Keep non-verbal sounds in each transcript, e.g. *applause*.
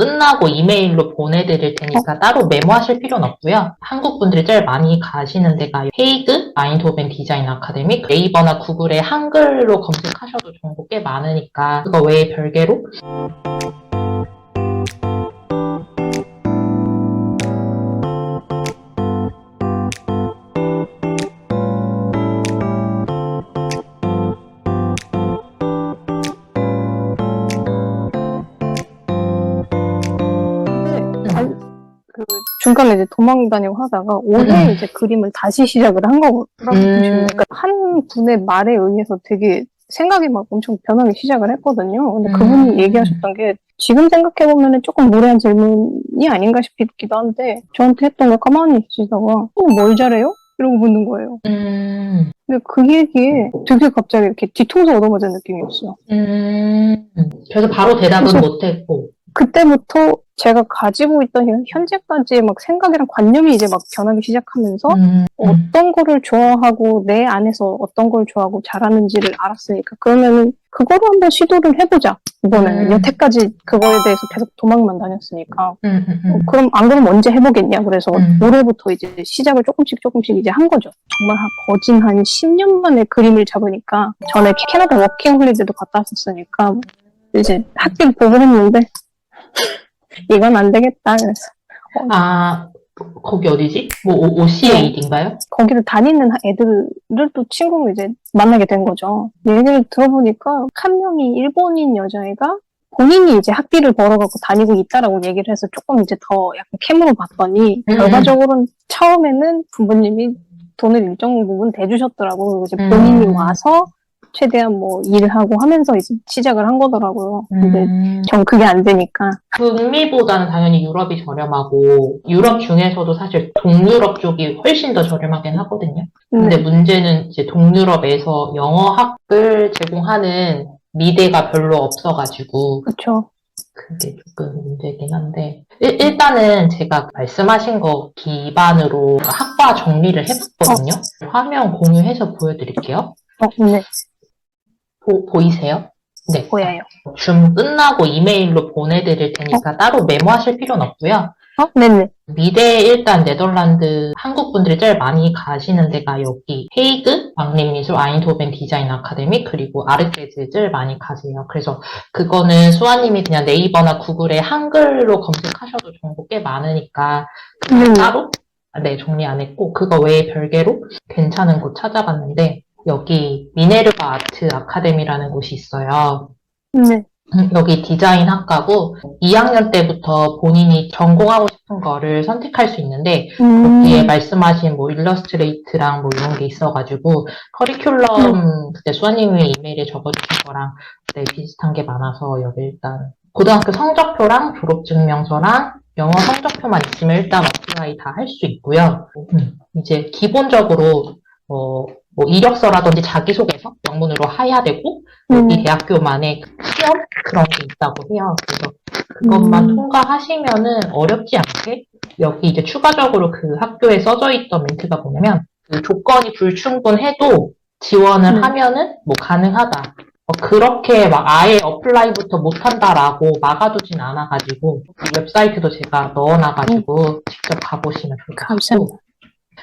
끝나고 이메일로 보내드릴 테니까 따로 메모하실 필요는 없고요. 한국 분들이 제일 많이 가시는 데가 헤이그, 아인토벤 디자인 아카데미, 네이버나 구글에 한글로 검색하셔도 정보 꽤 많으니까 그거 외에 별개로 중간에 이제 도망 다니고 하다가 올해 음. 이제 그림을 다시 시작을 한 거라고 보시면 음. 그러니까 한 분의 말에 의해서 되게 생각이 막 엄청 변하기 시작을 했거든요. 근데 음. 그분이 얘기하셨던 게 지금 생각해보면 조금 무례한 질문이 아닌가 싶기도 한데 저한테 했던 걸 가만히 있으시다가 어, 뭘 잘해요? 이러고 묻는 거예요. 음, 근데 그 얘기에 되게 갑자기 이렇게 뒤통수 얻어맞은 느낌이었어요. 음, 그래서 바로 대답은 못했고 그때부터 제가 가지고 있던 현- 현재까지의 막 생각이랑 관념이 이제 막 변하기 시작하면서 음, 음. 어떤 거를 좋아하고 내 안에서 어떤 걸 좋아하고 잘하는지를 알았으니까 그러면은 그거로 한번 시도를 해보자 이번에는 음. 여태까지 그거에 대해서 계속 도망만 다녔으니까 음, 음, 어, 음. 그럼 안 그러면 언제 해보겠냐 그래서 음. 올해부터 이제 시작을 조금씩 조금씩 이제 한 거죠 정말 한 거진 한 10년 만에 그림을 잡으니까 전에 캐나다 워킹 홀리데이도 갔다 왔었으니까 이제 학교를 보고 했는데 이건 안 되겠다 그래서 아, 거기 어디지? 뭐, 오- OCAD인가요? 거기를 다니는 애들을 또 친구로 이제 만나게 된 거죠. 얘기를 들어보니까 한 명이 일본인 여자애가 본인이 이제 학비를 벌어갖고 다니고 있다라고 얘기를 해서 조금 이제 더 약간 캠으로 봤더니 음. 결과적으로는 처음에는 부모님이 돈을 일정 부분 대주셨더라고. 그리고 이제 음. 본인이 와서 최대한 뭐 일을 하고 하면서 이제 시작을 한 거더라고요. 근데 음, 전 그게 안 되니까. 북미보다는 당연히 유럽이 저렴하고 유럽 중에서도 사실 동유럽 쪽이 훨씬 더 저렴하긴 하거든요. 근데 네. 문제는 이제 동유럽에서 영어학을 제공하는 미대가 별로 없어가지고 그쵸. 그게 조금 문제긴 한데 일, 일단은 제가 말씀하신 거 기반으로 학과 정리를 해봤거든요. 화면 공유해서 보여드릴게요. 어, 네. 보, 보이세요? 네. 보여요. 줌 끝나고 이메일로 보내드릴 테니까 따로 메모하실 필요는 없고요. 어? 네네. 미대 일단 네덜란드 한국 분들이 제일 많이 가시는 데가 여기 헤이그 왕립미술 아인토벤 디자인 아카데미 그리고 아르케즈 제일 많이 가세요. 그래서 그거는 수아님이 그냥 네이버나 구글에 한글로 검색하셔도 정보 꽤 많으니까 음. 따로 네 정리 안 했고 그거 외에 별개로 괜찮은 곳 찾아봤는데 여기 미네르바 아트 아카데미라는 곳이 있어요. 네. 음, 여기 디자인 학과고 2학년 때부터 본인이 전공하고 싶은 거를 선택할 수 있는데 음. 여기에 말씀하신 뭐 일러스트레이트랑 뭐 이런 게 있어가지고 커리큘럼 그때 수아님이 이메일에 적어주신 거랑 네, 비슷한 게 많아서 여기 일단 고등학교 성적표랑 졸업증명서랑 영어 성적표만 있으면 일단 어플라이 다 할 수 있고요. 음, 이제 기본적으로 어, 뭐 이력서라든지 자기소개서 영문으로 해야 되고 여기 음. 대학교만의 시험 그런 게 있다고 해요. 그래서 그것만 음. 통과하시면은 어렵지 않게 여기 이제 추가적으로 그 학교에 써져 있던 멘트가 뭐냐면 그 조건이 불충분해도 지원을 음. 하면은 뭐 가능하다. 어, 그렇게 막 아예 어플라이부터 못한다라고 막아두진 않아가지고 그 웹사이트도 제가 넣어놔가지고 직접 가보시면 좋을 것 같고 감사합니다.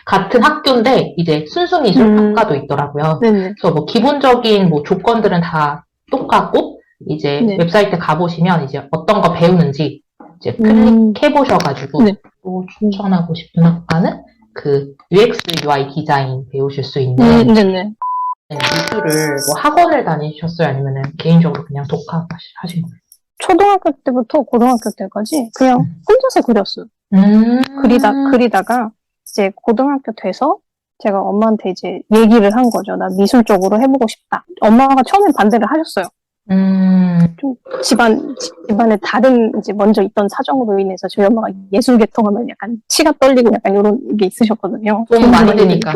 같은 학교인데 이제 순수미술 음. 학과도 있더라고요. 네네. 그래서 뭐 기본적인 뭐 조건들은 다 똑같고 이제 네. 웹사이트 가보시면 이제 어떤 거 배우는지 이제 음. 클릭해 보셔가지고 네. 또 추천하고 싶은 학과는 그 UX UI 디자인 배우실 수 있는 음. 네, 미술을 뭐 학원을 다니셨어요 아니면은 개인적으로 그냥 독학하신 거예요? 초등학교 때부터 고등학교 때까지 그냥 혼자서 그렸어요. 음. 그리다, 그리다가 이제 고등학교 돼서 제가 엄마한테 이제 얘기를 한 거죠. 나 미술 쪽으로 해보고 싶다. 엄마가 처음엔 반대를 하셨어요. 음. 집안, 집안에 다른 이제 먼저 있던 사정으로 인해서 저희 엄마가 예술 계통하면 약간 치가 떨리고 약간 이런 게 있으셨거든요. 돈 많이. 있고.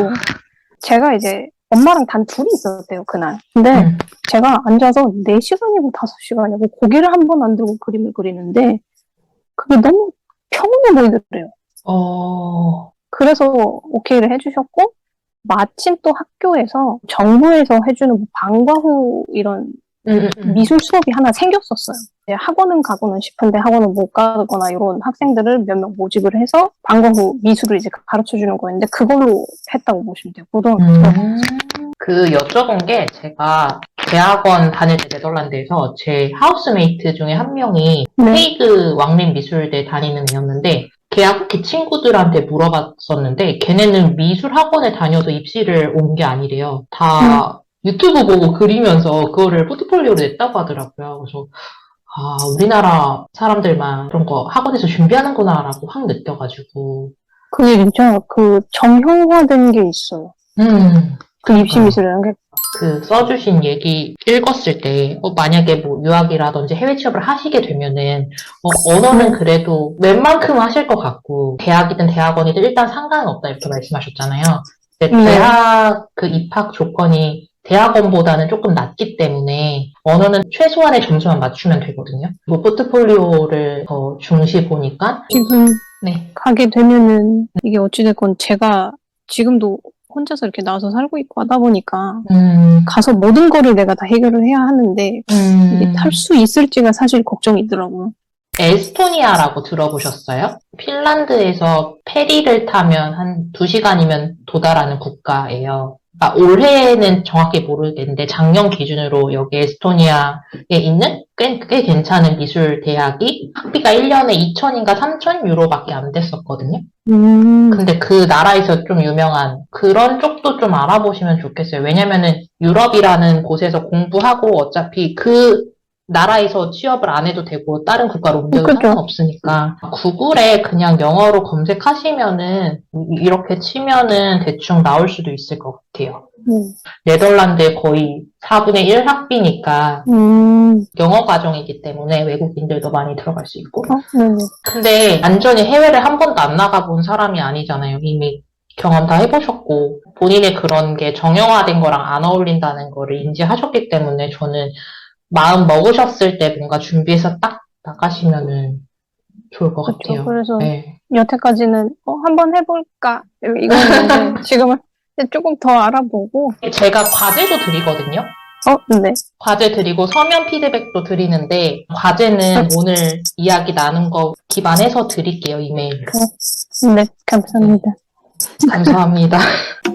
제가 이제 엄마랑 단 둘이 있었대요, 그날. 근데 음. 제가 앉아서 4 시간이고 5 시간이고 고개를 한 번 안 들고 그림을 그리는데 그게 너무 평온해 보이더래요. 어. 그래서 오케이를 해주셨고 마침 또 학교에서 정부에서 해주는 뭐 방과 후 이런 음, 음, 음. 미술 수업이 하나 생겼었어요. 학원은 가고는 싶은데 학원은 못 가거나 이런 학생들을 몇 명 모집을 해서 방과 후 미술을 이제 가르쳐 주는 거였는데 그걸로 했다고 보시면 돼요. 고등학교 때. 음. 그 여쭤본 게 제가 대학원 다닐 때 네덜란드에서 제 하우스메이트 중에 한 명이 네. 헤이그 왕립 미술대 다니는 애였는데 계약기 친구들한테 물어봤었는데 걔네는 미술 학원에 다녀서 입시를 온 게 아니래요. 다 유튜브 보고 그리면서 그거를 포트폴리오로 냈다고 하더라고요. 그래서 아 우리나라 사람들만 그런 거 학원에서 준비하는구나라고 확 느껴가지고 그게 진짜 그 정형화된 게 있어요. 음 그 입시 미술이라는 게. 그 써주신 얘기 읽었을 때, 어, 만약에 뭐 유학이라든지 해외 취업을 하시게 되면은, 어, 언어는 그래도 웬만큼 하실 것 같고, 대학이든 대학원이든 일단 상관없다 이렇게 말씀하셨잖아요. 근데 네. 대학 그 입학 조건이 대학원보다는 조금 낮기 때문에 언어는 최소한의 점수만 맞추면 되거든요. 뭐 포트폴리오를 더 중시 보니까, 지금 네. 가게 되면은 이게 어찌됐건 제가 지금도 혼자서 이렇게 나와서 살고 있고 하다 보니까 음, 가서 모든 거를 내가 다 해결을 해야 하는데 음. 이게 탈 수 있을지가 사실 걱정이더라고요. 에스토니아라고 들어보셨어요? 핀란드에서 페리를 타면 한 2시간이면 도달하는 국가예요. 그러니까 올해는 정확히 모르겠는데 작년 기준으로 여기 에스토니아에 있는 꽤, 꽤 괜찮은 미술 대학이 학비가 1년에 2천인가 3천 유로밖에 안 됐었거든요. 음, 근데 그 나라에서 좀 유명한 그런 쪽도 좀 알아보시면 좋겠어요. 왜냐면은 유럽이라는 곳에서 공부하고 어차피 그 나라에서 취업을 안 해도 되고 다른 국가로 옮겨도 그죠. 상관없으니까 구글에 그냥 영어로 검색하시면은 이- 이렇게 치면은 대충 나올 수도 있을 것 같아요. 음, 네덜란드의 거의 4분의 1 학비니까 음, 영어 과정이기 때문에 외국인들도 많이 들어갈 수 있고 어, 네네. 근데 완전히 해외를 한 번도 안 나가본 사람이 아니잖아요. 이미 경험 다 해보셨고 본인의 그런 게 정형화된 거랑 안 어울린다는 거를 인지하셨기 때문에 저는 마음 먹으셨을 때 뭔가 준비해서 딱 나가시면은 좋을 것 그렇죠. 같아요. 그래서 네. 여태까지는 어, 한번 해볼까 이거였는데 *laughs* 지금은 조금 더 알아보고 제가 과제도 드리거든요. 어, 네. 과제 드리고 서면 피드백도 드리는데 과제는 오늘 이야기 나눈 거 기반해서 드릴게요. 이메일로. 네, 감사합니다. 감사합니다. *laughs*